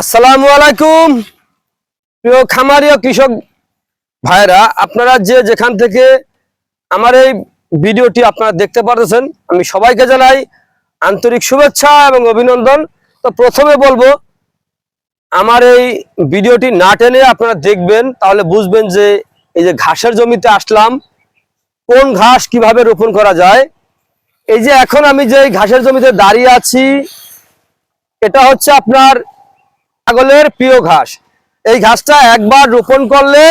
আসসালামু আলাইকুম। প্রিয় খামারি ও কৃষক ভাইরা আপনারা যে যেখান থেকে আমার এই ভিডিওটি আপনারা দেখতে পারতেছেন, আমি সবাইকে জানাই আন্তরিক শুভেচ্ছা এবং অভিনন্দন। তো প্রথমে বলব, আমার এই ভিডিওটি না টেনে আপনারা দেখবেন, তাহলে বুঝবেন যে এই যে ঘাসের জমিতে আসলাম, কোন ঘাস কীভাবে রোপণ করা যায়। এই যে এখন আমি যে ঘাসের জমিতে দাঁড়িয়ে আছি, এটা হচ্ছে আপনার ছাগলের প্রিয় ঘাস। এই ঘাসটা একবার রোপণ করলে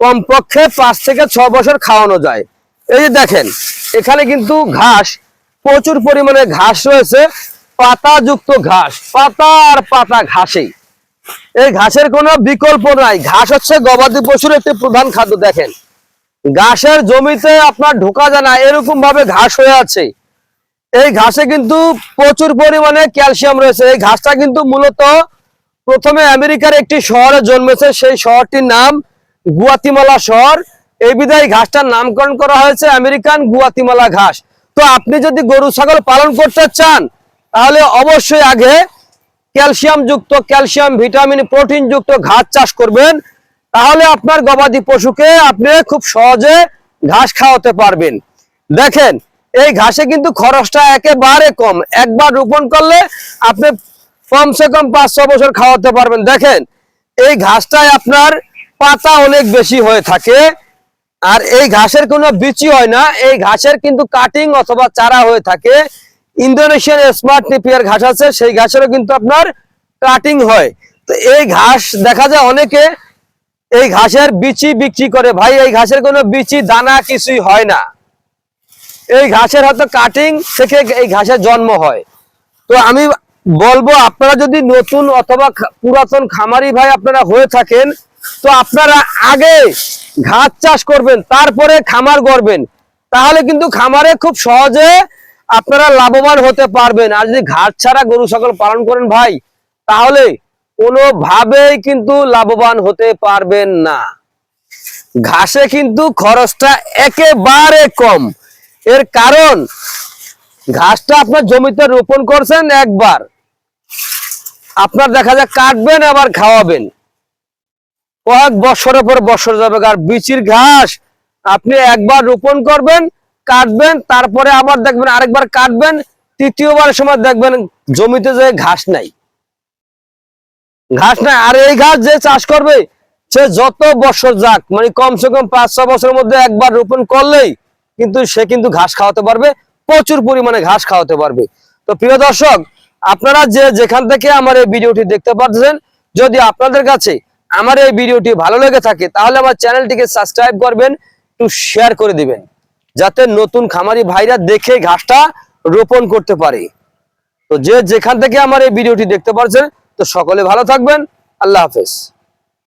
কমপক্ষে পাঁচ থেকে ছ বছর খাওয়ানো যায়। এই যে দেখেন, এখানে কিন্তু ঘাস, প্রচুর পরিমাণে ঘাস রয়েছে, পাতাযুক্ত ঘাস, পাতা আর পাতা ঘাসেই। এই ঘাসের কোনো বিকল্প নাই। ঘাস হচ্ছে গবাদি পশুর একটি প্রধান খাদ্য, দেখেন। ঘাসের জমিতে আপনার ঢোকা যায় না এরকম ভাবে ঘাস হয়ে আছে। এই ঘাসে কিন্তু প্রচুর পরিমাণে ক্যালসিয়াম রয়েছে। এই ঘাসটা কিন্তু মূলত প্রথমে আমেরিকার একটি শহরে জন্মেছে, সেই শহরটির নাম গুয়াতিমালা শহর। এই বিধায় ঘাসটার নামকরণ করা হয়েছে আমেরিকান গুয়াতিমালা ঘাস। তো আপনি যদি গরু, ছাগল পালন করতে চান, তাহলে অবশ্যই আগে ক্যালসিয়াম যুক্ত, ক্যালসিয়াম, ভিটামিন, প্রোটিন যুক্ত ঘাস চাষ করবেন। তাহলে আপনার গবাদি পশুকে আপনি খুব সহজে ঘাস খাওয়াতে পারবেন। দেখেন, এই ঘাসে কিন্তু খরচটা একেবারে কম। একবার রোপণ করলে আপনি কমসে কম পাঁচ ছ বছর খাওয়াতে পারবেন। দেখেন, এই ঘাসটায় আপনার পাতা অনেক বেশি হয়ে থাকে। আর এই ঘাসের কোনো বিচি হয় না। এই ঘাসের কিন্তু কাটিং অথবা চারা হয়ে থাকে। ইন্দোনেশিয়ান স্মার্ট নিপিয়ার ঘাস আছে, সেই ঘাসেরও কিন্তু আপনার কাটিং হয়। তো এই ঘাস দেখা যায় অনেকে, এই ঘাসের বিচি বিক্রি করে। ভাই, এই ঘাসের কোনো বিচি, দানা কিছুই হয় না। এই ঘাসের হয়তো কাটিং থেকে এই ঘাসের জন্ম হয়। তো আমি বলব, আপনারা যদি নতুন অথবা পুরাতন খামারি ভাই আপনারা হয়ে থাকেন, তো আপনারা আগে ঘাস চাষ করবেন, তারপরে খামার করবেন তাহলে কিন্তু খামারে খুব সহজে আপনারা লাভবান হতে পারবেন। আর যদি ঘাস ছাড়া গরু ছাগল পালন করেন ভাই, তাহলে কোনোভাবেই কিন্তু লাভবান হতে পারবেন না। ঘাসে কিন্তু খরচটা একেবারে কম। এর কারণ ঘাসটা আপনার জমিতে রোপণ করছেন একবার। আপনার দেখা যায় কাটবেন, আবার খাওয়াবেন। কয়েক বছরের পর বছর যাবে, আর বিচির ঘাস আপনি একবার রোপণ করবেন, কাটবেন, তারপরে আবার দেখবেন, আরেকবার কাটবেন তৃতীয়বার সময় দেখবেন জমিতে যে ঘাস নাই। ঘাস নাই, আর এই ঘাস যে চাষ করবে, সে যত বছর যাক মানে কমসে কম পাঁচ ছ বছরের মধ্যে একবার রোপণ করলেই কিন্তু সে কিন্তু ঘাস খাওয়াতে পারবে। প্রচুর পরিমাণে ঘাস খাওয়াতে পারবে। তো প্রিয় দর্শক, আপনারা যে যেখান থেকে আমার এই ভিডিওটি দেখতে পাচ্ছেন, যদি আপনাদের কাছে আমার এই ভিডিওটি ভালো লেগে থাকে, তাহলে আমার চ্যানেলটিকে সাবস্ক্রাইব করবেন, একটু শেয়ার করে দিবেন, যাতে নতুন খামারি ভাইরা দেখে ঘাসটা রোপণ করতে পারে। তো যে যেখান থেকে আমার এই ভিডিওটি দেখতে পাচ্ছেন, তো সকলে ভালো থাকবেন, আল্লাহ হাফেজ।